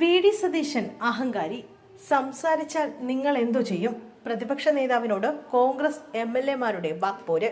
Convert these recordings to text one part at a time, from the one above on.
V D Satheesan അഹങ്കാരി. സംസാരിച്ചാൽ നിങ്ങൾ എന്തു ചെയ്യും. പ്രതിപക്ഷ നേതാവിനോട് കോൺഗ്രസ് എം എൽ എമാരുടെ വാക്പോര്.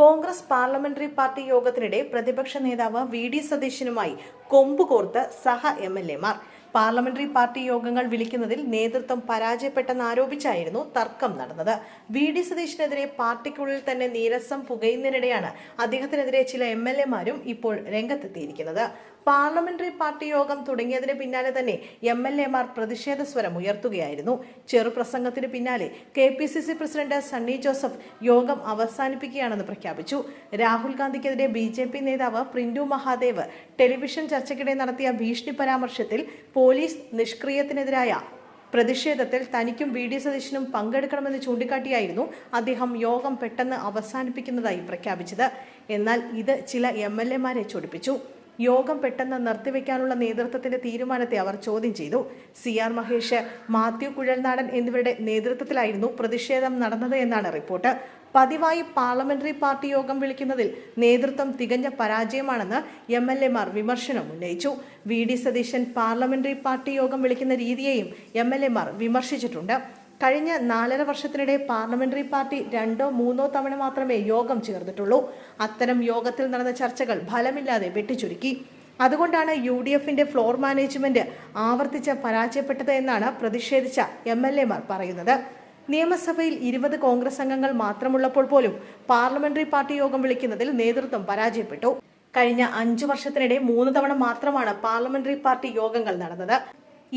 കോൺഗ്രസ് പാർലമെന്ററി പാർട്ടി യോഗത്തിനിടെ പ്രതിപക്ഷ നേതാവ് വി ഡി സതീശനുമായി കൊമ്പുകോർത്ത് സഹ എം എൽ എമാർ പാർലമെന്ററി പാർട്ടി യോഗങ്ങൾ വിളിക്കുന്നതിൽ നേതൃത്വം പരാജയപ്പെട്ടെന്ന് ആരോപിച്ചായിരുന്നു തർക്കം നടന്നത്. വി ഡി സതീഷിനെതിരെ പാർട്ടിക്കുള്ളിൽ തന്നെ നീരസം പുകയുന്നതിനിടെയാണ് അദ്ദേഹത്തിനെതിരെ ചില എം എൽ എമാരും ഇപ്പോൾ രംഗത്തെത്തിയിരിക്കുന്നത്. പാർലമെന്ററി പാർട്ടി യോഗം തുടങ്ങിയതിന് പിന്നാലെ തന്നെ എം എൽ എമാർ പ്രതിഷേധ സ്വരം ഉയർത്തുകയായിരുന്നു. ചെറുപ്രസംഗത്തിന് പിന്നാലെ K P C C president Sunny Joseph യോഗം അവസാനിപ്പിക്കുകയാണെന്ന് പ്രഖ്യാപിച്ചു. രാഹുൽ ഗാന്ധിക്കെതിരെ ബി ജെ പി നേതാവ് പ്രിന്റു മഹാദേവ് ടെലിവിഷൻ ചർച്ചയ്ക്കിടെ നടത്തിയ ഭീഷണി പരാമർശത്തിൽ പോലീസ് നിഷ്ക്രിയത്തിനെതിരായ പ്രതിഷേധത്തിൽ തനിക്കും വി ഡി സതീശനും പങ്കെടുക്കണമെന്ന് ചൂണ്ടിക്കാട്ടിയായിരുന്നു അദ്ദേഹം യോഗം പെട്ടെന്ന് അവസാനിപ്പിക്കുന്നതായി പ്രഖ്യാപിച്ചത്. എന്നാൽ ഇത് ചില എം എൽ എമാരെ ചൊടിപ്പിച്ചു. യോഗം പെട്ടെന്ന് നിർത്തിവെക്കാനുള്ള നേതൃത്വത്തിന്റെ തീരുമാനത്തെ അവർ ചോദ്യം ചെയ്തു. സി ആർ മഹേഷ് മാത്യു കുഴൽനാടൻ എന്നിവരുടെ നേതൃത്വത്തിലായിരുന്നു പ്രതിഷേധം നടന്നത് എന്നാണ് റിപ്പോർട്ട്. പതിവായി പാർലമെന്ററി പാർട്ടി യോഗം വിളിക്കുന്നതിൽ നേതൃത്വം തികഞ്ഞ പരാജയമാണെന്ന് എം എൽ എമാർ വിമർശനം ഉന്നയിച്ചു. V. D. Satheesan parliamentary party യോഗം വിളിക്കുന്ന രീതിയെയും എം എൽ എമാർ വിമർശിച്ചിട്ടുണ്ട്. കഴിഞ്ഞ നാലര വർഷത്തിനിടെ പാർലമെന്ററി പാർട്ടി രണ്ടോ മൂന്നോ തവണ മാത്രമേ യോഗം ചേർന്നിട്ടുള്ളൂ. അത്തരം യോഗത്തിൽ നടന്ന ചർച്ചകൾ ഫലമില്ലാതെ വെട്ടിച്ചുരുക്കി. അതുകൊണ്ടാണ് യു ഡി എഫിന്റെ ഫ്ലോർ മാനേജ്മെന്റ് ആവർത്തിച്ച് പരാജയപ്പെട്ടത് എന്നാണ് പ്രതിഷേധിച്ച എം എൽ എമാർ പറയുന്നത്. നിയമസഭയിൽ ഇരുപത് കോൺഗ്രസ് അംഗങ്ങൾ മാത്രമുള്ളപ്പോൾ പോലും പാർലമെന്ററി പാർട്ടി യോഗം വിളിക്കുന്നതിൽ നേതൃത്വം പരാജയപ്പെട്ടു. കഴിഞ്ഞ അഞ്ചു വർഷത്തിനിടെ മൂന്ന് തവണ മാത്രമാണ് പാർലമെന്ററി പാർട്ടി യോഗങ്ങൾ നടന്നത്.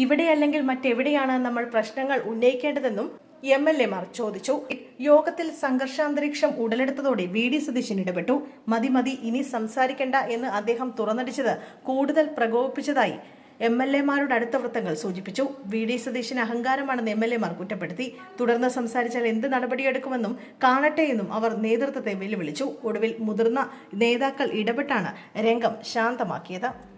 ഇവിടെ അല്ലെങ്കിൽ മറ്റെവിടെയാണ് നമ്മൾ പ്രശ്നങ്ങൾ ഉന്നയിക്കേണ്ടതെന്നും എം എൽ എമാർ ചോദിച്ചു. യോഗത്തിൽ സംഘർഷാന്തരീക്ഷം ഉടലെടുത്തതോടെ വി ഡി സതീശൻ ഇടപെട്ടു. മതി മതി ഇനി സംസാരിക്കണ്ട എന്ന് അദ്ദേഹം തുറന്നടിച്ചത് കൂടുതൽ പ്രകോപിപ്പിച്ചതായി എം എൽ എമാരുടെ അടുത്ത വൃത്തങ്ങൾ സൂചിപ്പിച്ചു. വി ഡി സതീശന് അഹങ്കാരമാണെന്ന് എം എൽ എമാർ കുറ്റപ്പെടുത്തി. തുടർന്ന് സംസാരിച്ചാൽ എന്ത് നടപടിയെടുക്കുമെന്നും കാണട്ടെ എന്നും അവർ നേതൃത്വത്തെ വെല്ലുവിളിച്ചു. ഒടുവിൽ മുതിർന്ന നേതാക്കൾ ഇടപെട്ടാണ് രംഗം ശാന്തമാക്കിയത്.